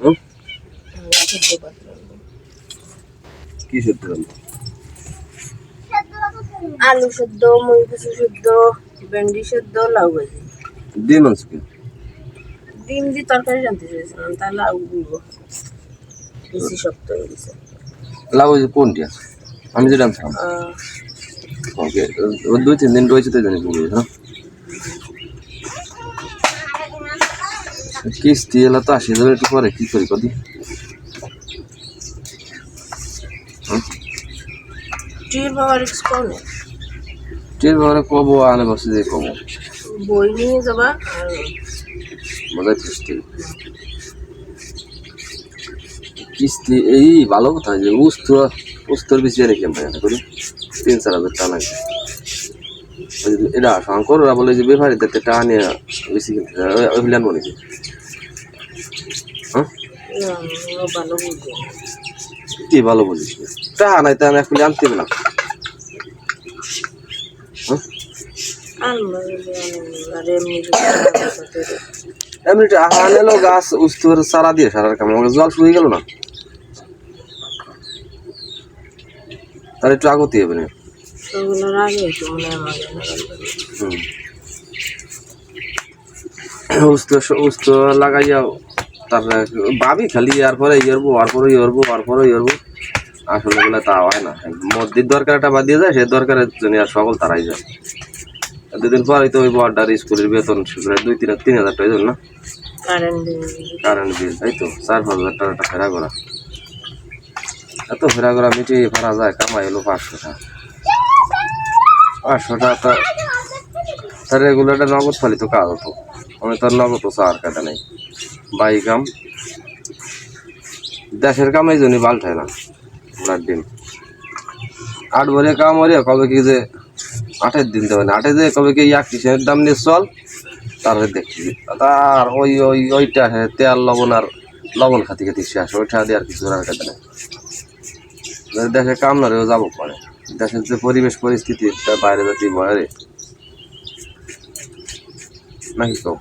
হুম? সেদ্ধ পাতলা কি সত্যি রান্না আলু সেদ্ধ মুড়ি কচু সেদ্ধ ভেন্ডি সেদ্ধ লাউ ভাজি। ডিম আনছো কি? ডিম দিয়ে তরকারি জানতে চেয়েছিলাম তা লাউ গুলো বেশি শক্ত হয়ে গেছে। লাউ ওই কোনটি আমি যেটা আনছিলাম। ওকে দুই তিন দিন রয়েছে তো জানি হ্যাঁ? কিস্তি এলা তো আসি ধরে একটু পরে কি করি কদি? টির কবো আনে বসে যে কবো। বই নিয়ে যাবা কিস্তি কিস্তি এই ভালো কথা যে উস্ত উস্তর বেশি রেখে আমরা করি? তিন চার হাজার টাকা লাগে ওই যে শঙ্কর বলে যে বেপারিতে টাকা নিয়ে বেশি কিনতে। ওই- কি হ্যাঁ উম, ও ভালো বুঝে কি ভালো বলিস টাকা নাই এখন না গাছ সারা দিয়ে সারার কাম। জল শুয়ে গেল না? তাহলে একটু আগতে হবে উস্ত উস্ত লাগাইয়া তারপরে ভাবি খালি ইয়ার পরে ইয়রবো আর পরে ইয়রবো আর পরে ইয়রবো। আসলে বলে তা হয় না। মধ্যের দরকারটা বাদ দিয়ে যায় সে দরকারের জন্য আর সকল তারাই যায়। দুদিন পরে তো ওই বর্ডার স্কুলের বেতন দুই তিন তিন হাজার টাকা না কারেন্ট কারেন্ট বিল তাই তো চার পাঁচ হাজার টাকাটা ফেরা করা এত ফেরা করা মিটিয়ে ফেরা যায় কামাই হলো পাঁচশো টাকা। পাঁচশো টাকা তার রেগুলারটা নগদ ফালিত কাজ হতো। আমি তার নগদ চার কাটা নেই। বাই কাম দেশের কাম এই জন্যই পাল্টায় না ব্লাড ডিম আট ভরে কাম হরে কবে কি যে আটের দিন দেবে না আটে যে কবে কি এক কিসের দাম নিয়ে চল, তারপরে দেখছি। তার ওই ওই, ওইটা হ্যাঁ তেল, লবণ আর লবণ খাতি খাতি শেষ, ওইটা দিয়ে আর কিছু আর কাটে না দেশে কাম না রেও যাব পরে। দেশের যে পরিবেশ, পরিস্থিতি, তার বাইরে যাতে ভয় রে। Mexico.